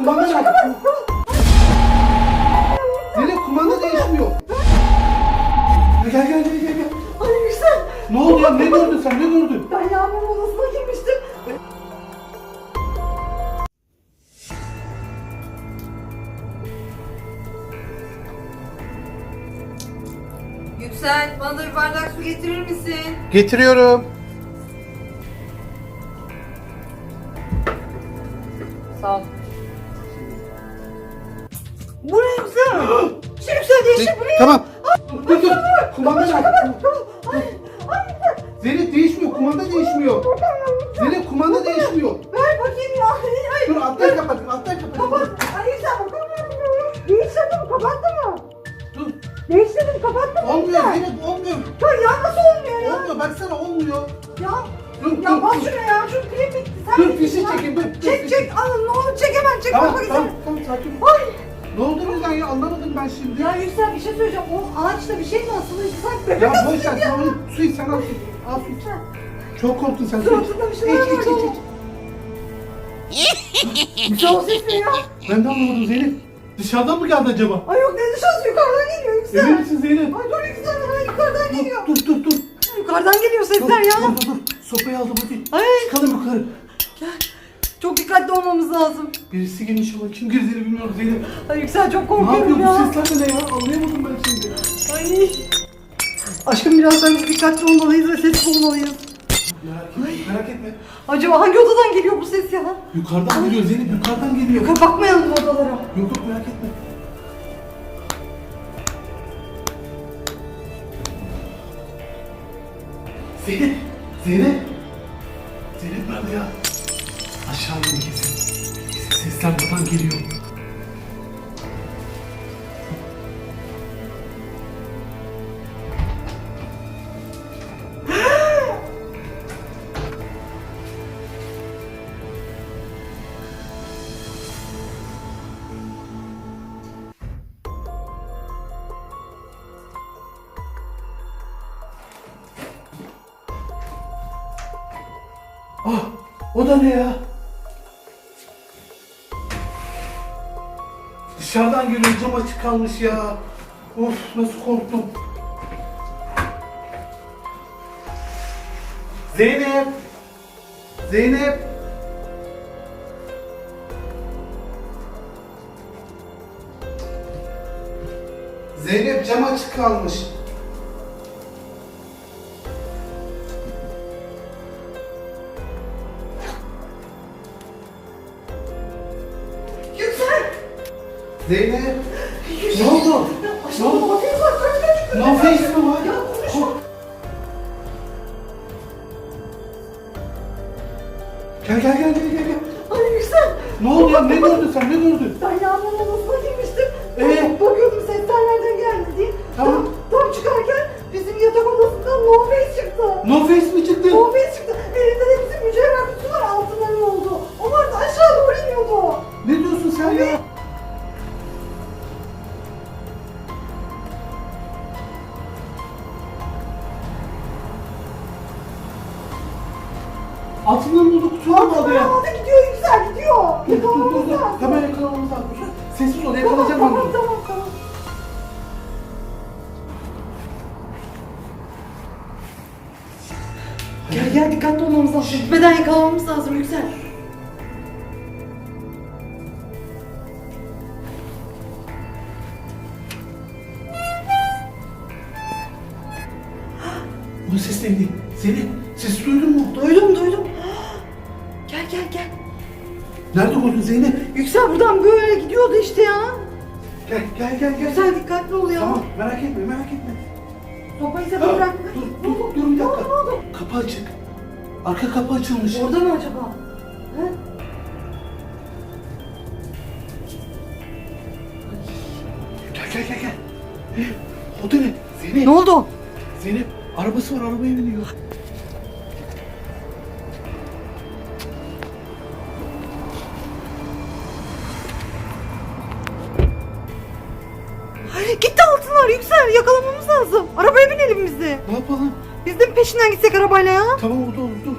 Kumanda nerede? Zeynep kumanda değişmiyor. Gel gel gel gel gel. Ay Yüksel. Ne oldu ya? Ne gördün sen? Ne gördün? Ben Yağmur'un odasına girmiştim. Yüksel, bana da bir bardak su getirir misin? Getiriyorum. Sağ ol. Şu Yüksel değişik bu ne? Tamam. Dur dur. Kumanda nerede? Zeynep değişmiyor. Kumanda değişmiyor. Zeynep kumanda değişmiyor. Ver bakayım ya. Ay, Dur alttan kapat. Alttan kapat. Kapat. Ay Yüksel bakamıyorum. Değiştirdim kapattı mı? Dur. Değiştirdim kapattı mı? Olmuyor Yüksel? Zeynep olmuyor. Ya, ya nasıl olmuyor ya? Olmuyor. Baksana olmuyor. Ya. Dur Ya dur. bas dur. şuna ya. Şu prim bitti. Sen Dur bittin fişi ya. çekeyim. Dur. dur, Çek fişi. çek alın ne olur çek hemen çek. Tamam bak tamam tamam sakin. ol. Ay. Ne oldu ya anlamadım ben şimdi. Ya Yüksel bir şey söyleyeceğim. O ağaçta bir şey mi asılı? Sanki bebek Ya boş ver sen onu su iç sen al su. Al su iç. Çok korktun sen su iç. Suratında bir şeyler İç iç vardı iç iç. Yüksel o ses ne ya? Ben de anlamadım Zeynep. Dışarıdan mı geldi acaba? Ay yok ne dışarısı yukarıdan geliyor Yüksel. Emin misin Zeynep? Ay dur Yüksel hemen yukarıdan geliyor. Dur dur dur. Yukarıdan geliyor Dur sesler ya. dur dur. dur. Sopayı aldım hadi. Ay Çıkalım yukarı. Çok dikkatli olmamız lazım. Birisi gelmiş ama kim girdiğini bilmiyorum Zeynep. Ay Yüksel çok Ne korkuyorum yapıyor ya. bu sesler de ne ya? Anlayamadım ben şimdi. Ay. Aşkım biraz bence dikkatli olmalıyız ve sessiz olmalıyız. Merak etme, merak etme. Acaba hangi odadan geliyor bu ses ya? Yukarıdan geliyor Zeynep, yukarıdan geliyor. Yukarı bakmayalım bu odalara. Yok yok merak etme. Zeynep, Zeynep. Zeynep nerede ya? Aşağı indi kesin. Kesin sesler buradan geliyor. Ah, o da ne ya? Dışarıdan geliyor, cam açık kalmış ya. Of, nasıl korktum. Zeynep! Zeynep! Zeynep cam açık kalmış. Zeynep! Ne oldu? Ne oldu? No face mi var? Gel gel gel gel. gel. Ay Yüksel! Ne oldu ya? Ne gördün sen? Ne gördün? Ben Yağmur'un odasına girmiştim. Ee? Bakıyordum sesler nereden geldi diye. Tamam. Tam, tam çıkarken bizim yatak odasından no face çıktı. No face mi çıktı? No face Altından bulduk kutuyu mu aldı ya? Altına gidiyor Yüksel gidiyor. Dur dur. Hemen yakalamamız lazım. Sessiz ol Tamam yakalayacağım ben tamam tamam tamam. Gel gel dikkatli olmamız lazım. Gitmeden yakalamamız lazım Yüksel. Bu ses neydi? Senin sesi duydun mu? Duydum duydum. Gel gel. Nerede gördün Zeynep? Yüksel buradan böyle gidiyordu işte ya. Gel gel gel gel. Yüksel dikkatli ol ya. Tamam merak etme merak etme. Sopayı Ha, sepete bırak. dur dur oldu? dur bir Ne oldu, dakika. ne oldu? Kapı açık. Arka kapı açılmış. Orada mı acaba? He? Gel gel gel gel. Eh, O da ne? Zeynep. Ne oldu? Zeynep arabası var arabaya biniyor. Gitti altınlar Yüksel yakalamamız lazım. Arabaya binelim biz de. Ne yapalım? Biz de mi peşinden gitsek arabayla ya? Tamam o da olur. Dur